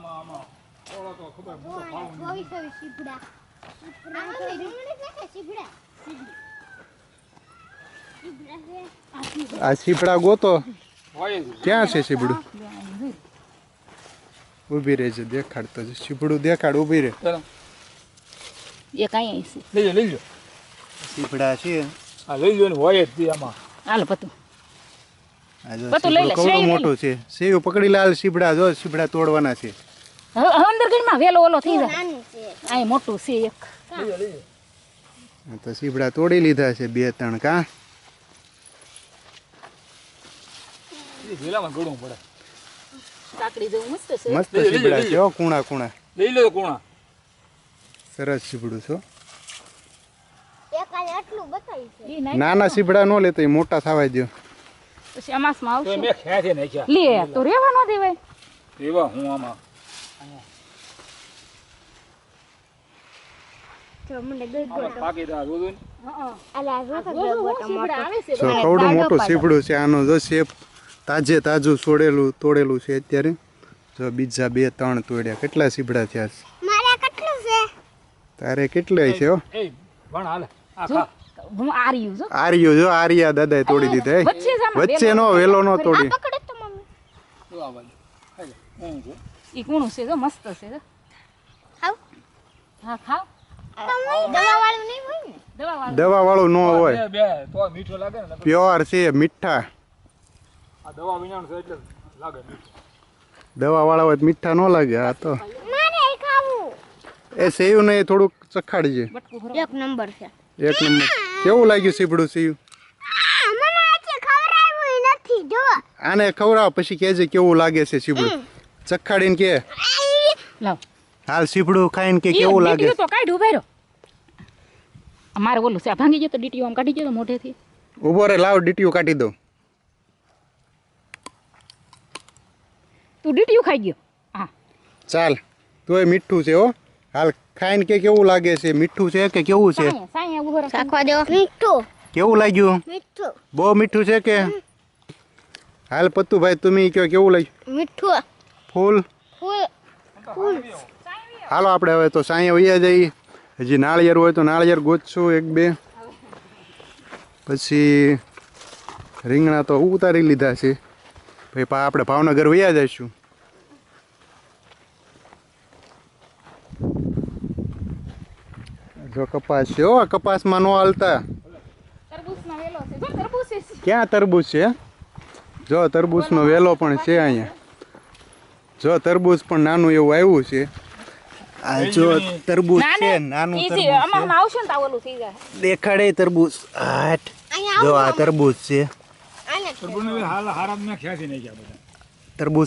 આમાં આમાં ઓળો તો ખબર મોટો ભાવ ચોવીસ ચોવીસ સીપડા સીપડા તો રીંગણી નાખે સીપડા સીપડા આ સીપડા ગોતો. ક્યાં છે સીપડું ઊભી રહે છે દેખાડતો છે સીપડું દેખાડ ઊભી રહે છે. લઈ લો લઈ લો સીપડા છે. આ લઈ લો ને હોય જ આમાં હાલો પતું. લઈ લે, મોટું છે. સેવ પકડી લાલ સીપડા જો સીપડા તોડવાના છે. હવે હવે અંદર ઘરમાં વેલો ઓલો થઈ જાય. મોટું છે એક. આ તો સીપડા તોડી લીધા છે બે ત્રણ કા. વેલામાં ગળવું પડે. કાકડી જેવું મસ્ત છે. મસ્ત સીપડા છે હો કુણા કુણા. લઈ લો કુણા. સરસ સીપડું છો. નાના સીપડા નો લેતો મોટા થવા દો પછી અમાસમાં તો આવશે લે તો રેવા ન દેવાય. રેવા હું આમાં. કવડું મોટું પાડો. સીપડું છે આનો જો શેપ તાજે તાજું છોડેલું તોડેલું છે અત્યારે. જો બીજા બે ત્રણ તોડ્યા. કેટલા સીપડા થયા છે? મારે કેટલું છે? તારે કેટલાય છે હો? એ ભણ હાલે. આ જો, ખા. હું આર્યું જો. આર્યો જો આર્યા દાદાએ તોડી દીધા વચ્ચે નો વેલો નો તોડી. તો ઈ કૂણું છે જો મસ્ત છે જો. ખાવ. હા ખાવ. દવા વાળું નહીં હોય ને? હોય. બે બે તો મીઠો લાગે ને નકર પ્યોર છે મીઠા. આ દવા વાળા હોય મીઠા ન લાગે આ તો. એ સેવ ને થોડુંક ચખાડજે. એક નંબર છે. એક નંબર. કેવું લાગ્યું સીપડું સીવ આને ખવડાવ પછી કેજે કેવું લાગે છે સીપડું ચખાડીને કે લાવ હાલ સીપડું ખાઈને કે ઈ કેવું લાગે ડીટીયું તો કાઢ ઊભા રહ્યો મારે ઓલું છે આ ભાંગી ગયો તો ડીટીયું આમ કાઢી ગયો તો મોઢેથી ઊભો રે લાવ ડીટીયું કાઢી દઉં તું ડીટીયું ખાઈ ગયો? હા. ચાલ તોય મીઠું છે હો. હાલ ખાઈને કે કેવું લાગે છે? મીઠું છે કે કેવું છે? સાંયા સાંયા ઊભો રહો. ચાખવા દો. મીઠું. કેવું લાગ્યું? મીઠું. બહુ મીઠું છે કે? હાલ પત્તુભાઈ તમે કયો કેવું લાગ્યું? મીઠું. ફૂલ. ફૂલ. હાલો આપણે હવે તો સાંઈ વૈયા જઈએ. હજી નાળિયેર હોય તો નાળિયેર ગોતશું એક બે. પછી રીંગણા તો ઉતારી લીધા છે. ભાઈ પા આપણે ભાવનગર વૈયા જઈશું. જો કપાસ છે. હો કપાસમાં નો હાલતા. તરબૂચનો વેલો છે. જો તરબૂચ છે. ક્યાં તરબૂચ છે? જો તરબૂચનો વેલો પણ છે અહીંયા. જો તરબૂચ પણ નાનું એવું આવ્યું છે. આ જો તરબૂચ છે નાનું તરબૂચ આવશે ને ઓલું થઈ જાય. દેખાડે તરબૂચ. હાટ. જો આ તરબૂચ છે. બધા. તરબૂચ